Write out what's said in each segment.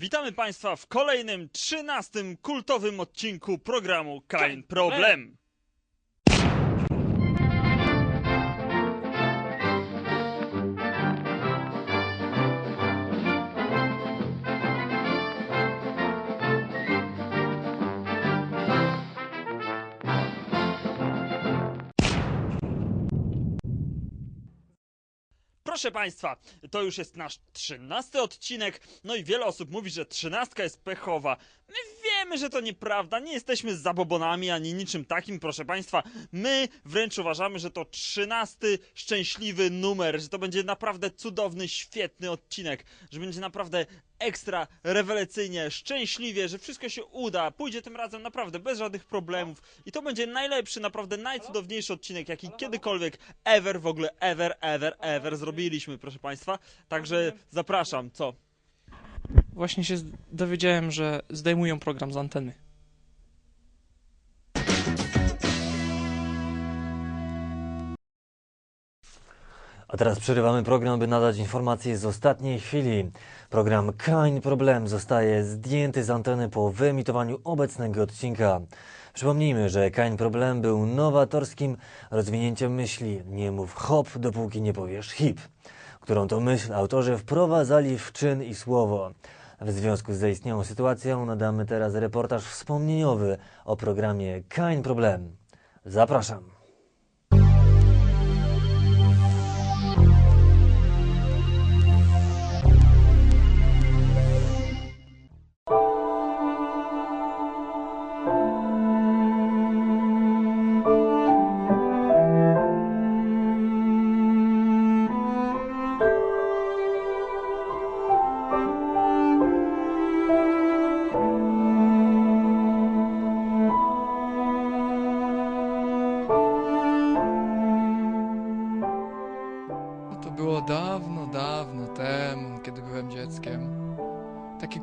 Witamy Państwa w kolejnym, trzynastym kultowym odcinku programu Kain Problem. Proszę Państwa, to już jest nasz trzynasty odcinek, no i wiele osób mówi, że trzynastka jest pechowa. My wiemy, że to nieprawda, nie jesteśmy zabobonami ani niczym takim, proszę Państwa. My wręcz uważamy, że to trzynasty szczęśliwy numer, że to będzie naprawdę cudowny, świetny odcinek, że będzie naprawdę ekstra, rewelacyjnie, szczęśliwie, że wszystko się uda, pójdzie tym razem naprawdę bez żadnych problemów i to będzie najlepszy, naprawdę najcudowniejszy odcinek, jaki kiedykolwiek ever, w ogóle ever, ever, ever zrobiliśmy, proszę Państwa. Także zapraszam, co? Właśnie się dowiedziałem, że zdejmują program z anteny. A teraz przerywamy program, by nadać informacje z ostatniej chwili. Program Kain Problem zostaje zdjęty z anteny po wyemitowaniu obecnego odcinka. Przypomnijmy, że Kain Problem był nowatorskim rozwinięciem myśli nie mów hop, dopóki nie powiesz hip, którą to myśl autorzy wprowadzali w czyn i słowo. W związku z zaistniałą sytuacją nadamy teraz reportaż wspomnieniowy o programie Kain Problem. Zapraszam.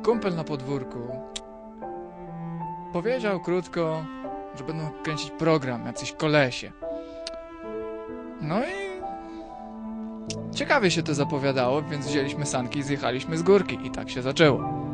Kumpel na podwórku powiedział krótko, że będą kręcić program, jacyś kolesie. No i ciekawie się to zapowiadało, więc wzięliśmy sanki i zjechaliśmy z górki i tak się zaczęło.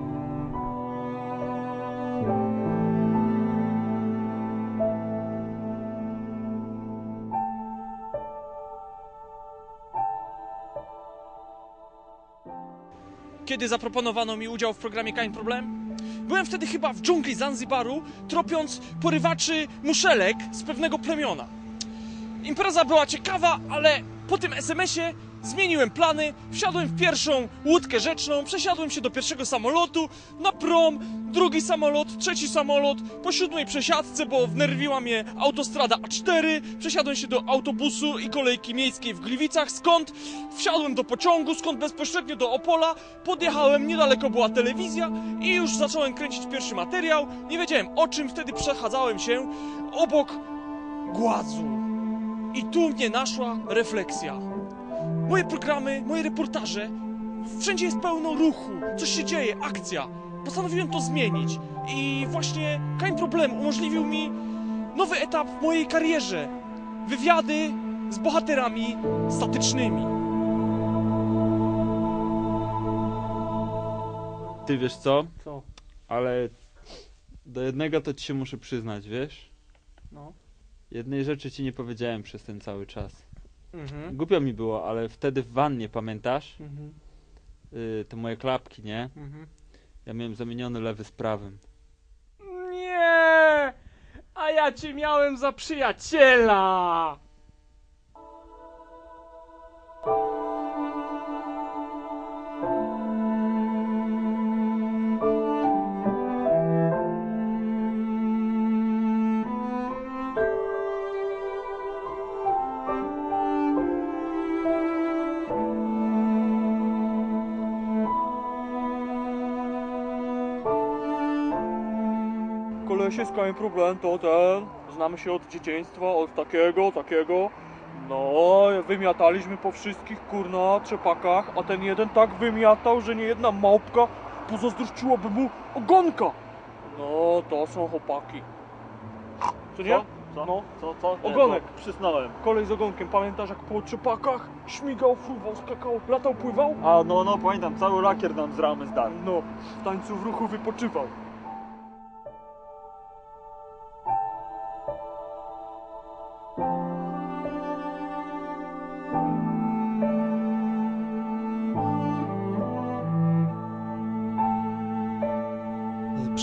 Kiedy zaproponowano mi udział w programie Kain Problem? Byłem wtedy chyba w dżungli Zanzibaru, tropiąc porywaczy muszelek z pewnego plemiona. Impreza była ciekawa, ale po tym SMS-ie zmieniłem plany, wsiadłem w pierwszą łódkę rzeczną, przesiadłem się do pierwszego samolotu, na prom, drugi samolot, trzeci samolot, po siódmej przesiadce, bo wnerwiła mnie autostrada A4, przesiadłem się do autobusu i kolejki miejskiej w Gliwicach, skąd wsiadłem do pociągu, skąd bezpośrednio do Opola, podjechałem, niedaleko była telewizja i już zacząłem kręcić pierwszy materiał. Nie wiedziałem o czym, wtedy przechadzałem się obok gładzu. I tu mnie naszła refleksja. Moje programy, moje reportaże, wszędzie jest pełno ruchu, coś się dzieje, akcja. Postanowiłem to zmienić i właśnie Kain Problem umożliwił mi nowy etap w mojej karierze. Wywiady z bohaterami statycznymi. Ty wiesz co? Co? Ale do jednego to ci się muszę przyznać, wiesz? No. Jednej rzeczy ci nie powiedziałem przez ten cały czas. Mhm. Głupio mi było, ale wtedy w wannie, pamiętasz? Mhm. Yy, te moje klapki, nie? Mhm. Ja miałem zamieniony lewy z prawym. Nie! A ja cię miałem za przyjaciela! Kolesie z Kain Problem to ten, znamy się od dzieciństwa, od takiego, takiego. No, wymiataliśmy po wszystkich kurna trzepakach, a ten jeden tak wymiatał, że nie jedna małpka pozazdrościłaby mu ogonka. No, to są chłopaki. Co nie? Co? No. Co, co? Nie, Ogonek. bo Przysnąłem. Kolej z ogonkiem, pamiętasz jak po trzepakach śmigał, fruwał, skakał, latał, pływał? A no, no, pamiętam, cały lakier nam z ramy zdarł. No, w tańcu w ruchu wypoczywał.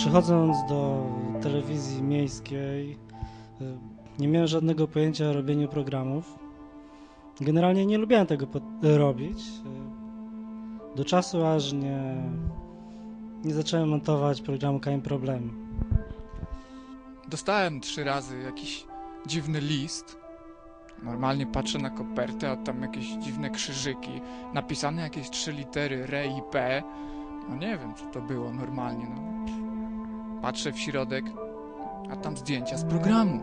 Przychodząc do telewizji miejskiej, y, nie miałem żadnego pojęcia o robieniu programów. Generalnie nie lubiłem tego robić. y, Do czasu aż nie, nie zacząłem montować programu KM Problem. Dostałem trzy razy jakiś dziwny list. Normalnie patrzę na kopertę, a tam jakieś dziwne krzyżyki. Napisane jakieś trzy litery R i P. No nie wiem, co to było normalnie. No. Patrzę w środek, a tam zdjęcia z programu.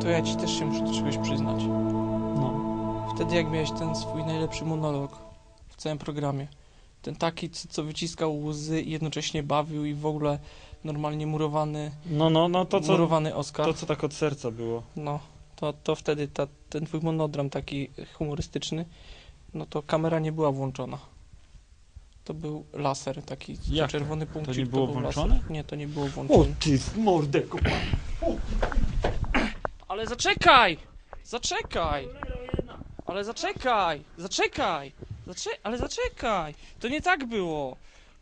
To ja ci też się muszę do czegoś przyznać. No. Wtedy jak miałeś ten swój najlepszy monolog w całym programie, ten taki, co, co wyciskał łzy i jednocześnie bawił i w ogóle normalnie murowany, No, no, no, to co, murowany Oscar, to co tak od serca było. no, to, to wtedy ta, ten twój monodram taki humorystyczny, no to kamera nie była włączona. To był laser, taki Jak to? czerwony punkcik. nie było był włączone? Laser. Nie, to nie było włączone. ty, mordeko. Ale zaczekaj! Zaczekaj! Ale zaczekaj! Zaczekaj! Zacze ale zaczekaj! To nie tak było!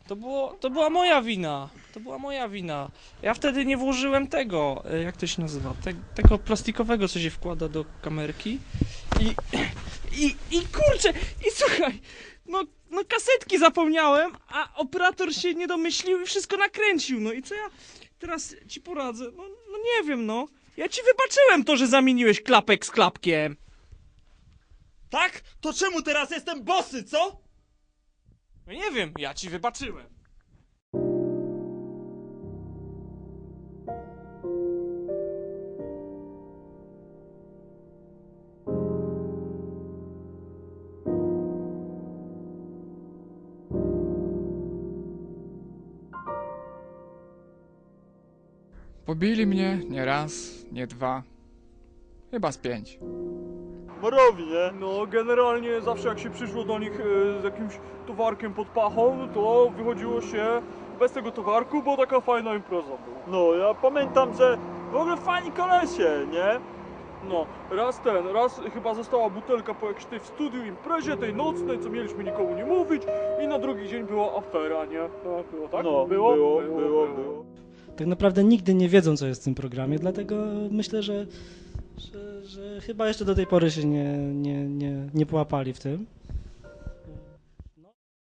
To, było! to była moja wina! To była moja wina. Ja wtedy nie włożyłem tego, e, jak to się nazywa? Te, tego plastikowego, co się wkłada do kamerki. I, i, i kurczę! I słuchaj! No, no kasetki zapomniałem, a operator się nie domyślił i wszystko nakręcił. No i co ja teraz ci poradzę? No, no nie wiem, no. Ja ci wybaczyłem to, że zamieniłeś klapek z klapkiem. Tak? To czemu teraz jestem bosy, co? No nie wiem, ja ci wybaczyłem. Pobili mnie nie raz, nie dwa, chyba z pięć. Nie? No, generalnie zawsze jak się przyszło do nich e, z jakimś towarkiem pod pachą, to wychodziło się bez tego towarku, bo taka fajna impreza była. No, ja pamiętam, że w ogóle fajni kolesie, nie? No, raz ten, raz chyba została butelka po jakiejś tej w studiu imprezie, tej nocnej, co mieliśmy nikomu nie mówić i na drugi dzień była afera, nie? No, było tak? No, było, było, było. było. Tak naprawdę nigdy nie wiedzą, co jest w tym programie, dlatego myślę, że, że, że chyba jeszcze do tej pory się nie, nie, nie, nie połapali w tym.